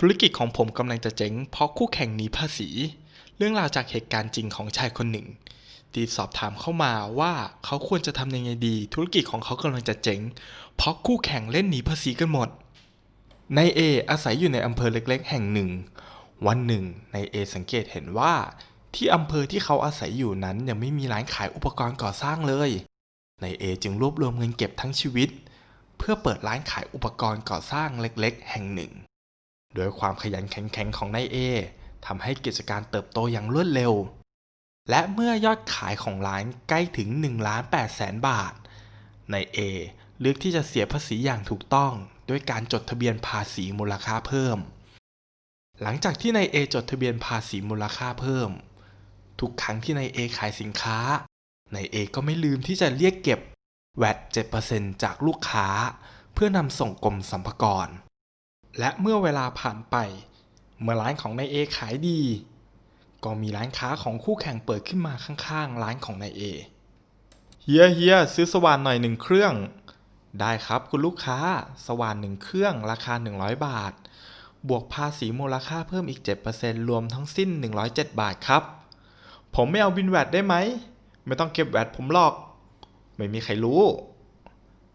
ธุรกิจของผมกำลังจะเจ๊งเพราะคู่แข่งหนีภาษี เรื่องราวจากเหตุการณ์จริงของชายคนหนึ่งที่สอบถามเข้ามาว่าเขาควรจะทำยังไงดี ธุรกิจของเขากำลังจะเจ๊งเพราะคู่แข่งเล่นหนีภาษีกันหมด นายเออาศัยอยู่ในอำเภอเล็กๆ แห่งหนึ่ง วันหนึ่งนายเอสังเกตเห็นว่า ที่อำเภอที่เขาอาศัยอยู่นั้นยังไม่มีร้านขายอุปกรณ์ก่อสร้างเลยนายเอจึงรวบรวมเงินเก็บทั้งชีวิต เพื่อเปิดร้านขายอุปกรณ์ก่อสร้างเล็ก ๆ แห่งหนึ่ง โดยความขยันแข็งๆของนายเอทำให้กิจการเติบโตอย่างรวดเร็ว และเมื่อยอดขายของร้านใกล้ถึง1ล้าน8แสนบาทนายเอเลือกที่จะเสียภาษีอย่างถูกต้อง ด้วยการจดทะเบียนภาษีมูลค่าเพิ่ม หลังจากที่นายเอจดทะเบียนภาษีมูลค่าเพิ่ม ทุกครั้งที่นายเอขายสินค้านายเอก็ไม่ลืมที่จะเรียกเก็บแวด7%จากลูกค้า เพื่อนำส่งกรมสรรพากร และเมื่อเวลาผ่านไป เมื่อร้านของนายเอขายดี ก็มีร้านค้าของคู่แข่งเปิดขึ้นมาข้างๆ ร้านของนายเอเฮียเฮียซื้อสว่านหน่อยหนึ่งเครื่อง ได้ครับคุณลูกค้า สว่านหนึ่งเครื่องราคา 100 บาท บวกภาษีมูลค่าเพิ่มอีก 7%รวมทั้งสิ้น 107 บาทครับ ผมไม่เอาบินแวดได้ไหม ไม่ต้องเก็บแวดผมหรอก ไม่มีใครรู้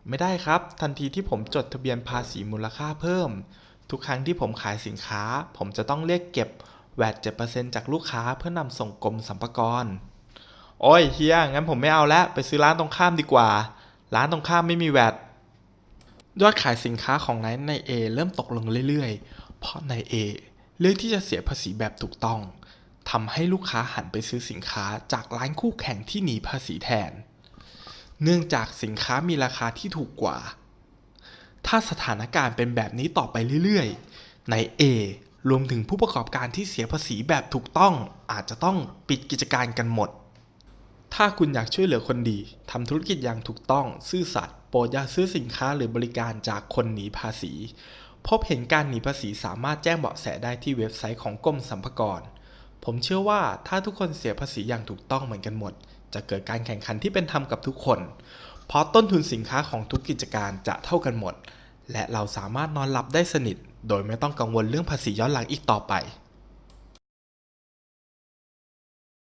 ไม่ได้ครับ ทันทีที่ผมจดทะเบียนภาษีมูลค่าเพิ่ม ทุกครั้งที่ผมขายสินค้า ผมจะต้องเรียกเก็บแวด7%จากลูกค้าเพื่อนำส่งกรมสรรพากร โอ้ยเฮียงั้นผมไม่เอาแล้วไปซื้อร้านตรงข้ามดีกว่า ร้านตรงข้ามไม่มีแวดยอดขายสินค้าของนายนายเอเริ่มตกลงเรื่อยๆ เพราะนายเอเลือกที่จะเสียภาษีแบบถูกต้องทำให้ลูกค้าหันไปซื้อสินค้าจากร้านคู่แข่งที่หนีภาษีแทน เนื่องจากสินค้ามีราคาที่ถูกกว่า ถ้าสถานการณ์เป็นแบบนี้ต่อไปเรื่อยๆ ในายเอรวมถึงผู้ประกอบการที่เสียภาษีแบบถูกต้องอาจจะต้องปิดกิจการกันหมด ถ้าคุณอยากช่วยเหลือคนดีทำธุรกิจอย่างถูกต้อง ซื่อสัตย์โปรดอย่าซื้อสินค้าหรือบริการจากคนหนีภาษี พบเห็นการหนีภาษีสามารถแจ้งเบาะแสได้ที่เว็บไซต์ของกรมสรรพากร ผมเชื่อว่าถ้าทุกคนเสียภาษีอย่างถูกต้องเหมือนกันหมด จะเกิดการแข่งขันที่เป็นธรรมกับทุกคน เพราะต้นทุนสินค้าของทุกกิจการจะเท่ากันหมด และเราสามารถนอนหลับได้สนิท โดยไม่ต้องกังวลเรื่องภาษีย้อนหลังอีกต่อไป